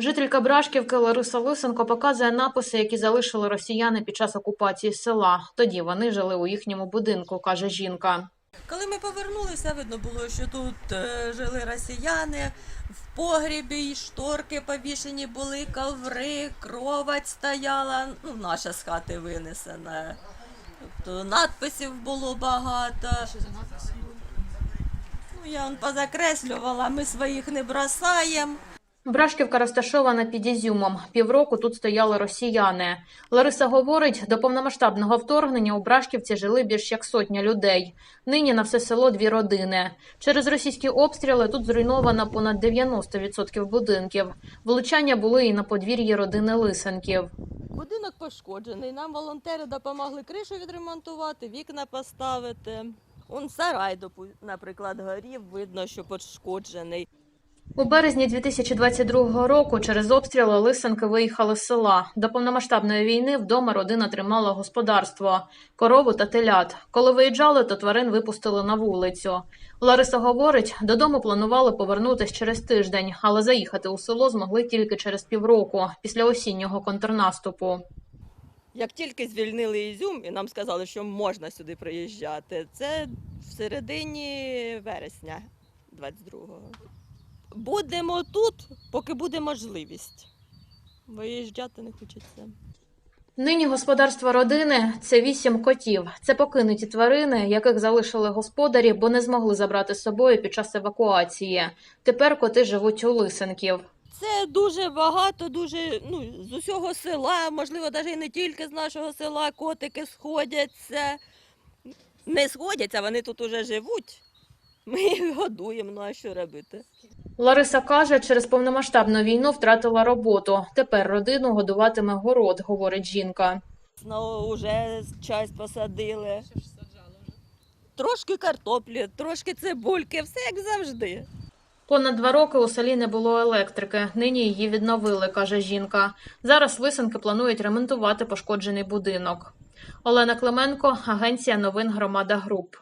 Жителька Брашківки Лариса Лисенко показує написи, які залишили росіяни під час окупації села. Тоді вони жили у їхньому будинку, каже жінка. Коли ми повернулися, видно було, що тут е, жили росіяни, в погрібі і шторки повішені були, коври, кровать стояла. Ну, наша з хати винесена. Тобто надписів було багато. Ну, я он позакреслювала, ми своїх не бросаємо. Брашківка розташована під Ізюмом. Півроку тут стояли росіяни. Лариса говорить, до повномасштабного вторгнення у Брашківці жили більш як сотня людей. Нині на все село дві родини. Через російські обстріли тут зруйновано понад 90% будинків. Влучання були і на подвір'ї родини Лисенків. Будинок пошкоджений. Нам волонтери допомогли кришу відремонтувати, вікна поставити. Он сарай, наприклад, горів, видно, що пошкоджений. У березні 2022 року через обстріли Лисенки виїхали з села. До повномасштабної війни вдома родина тримала господарство – корову та телят. Коли виїжджали, то тварин випустили на вулицю. Лариса говорить, додому планували повернутись через тиждень, але заїхати у село змогли тільки через півроку, після осіннього контрнаступу. Як тільки звільнили Ізюм і нам сказали, що можна сюди приїжджати, це в середині вересня 22-го. Будемо тут, поки буде можливість. Виїжджати не хочеться. Нині господарство родини – це вісім котів. Це покинуті тварини, яких залишили господарі, бо не змогли забрати з собою під час евакуації. Тепер коти живуть у Лисенків. Це дуже багато, дуже ну, з усього села, можливо, навіть не тільки з нашого села котики сходяться. Не сходяться, вони тут уже живуть. Ми їх годуємо, ну а що робити? Лариса каже, через повномасштабну війну втратила роботу. Тепер родину годуватиме город, говорить жінка. Знову вже часть посадили. Трошки картоплі, трошки цибульки, все як завжди. Понад два роки у селі не було електрики. Нині її відновили, каже жінка. Зараз лисенки планують ремонтувати пошкоджений будинок. Олена Клименко, агенція новин Громада Груп.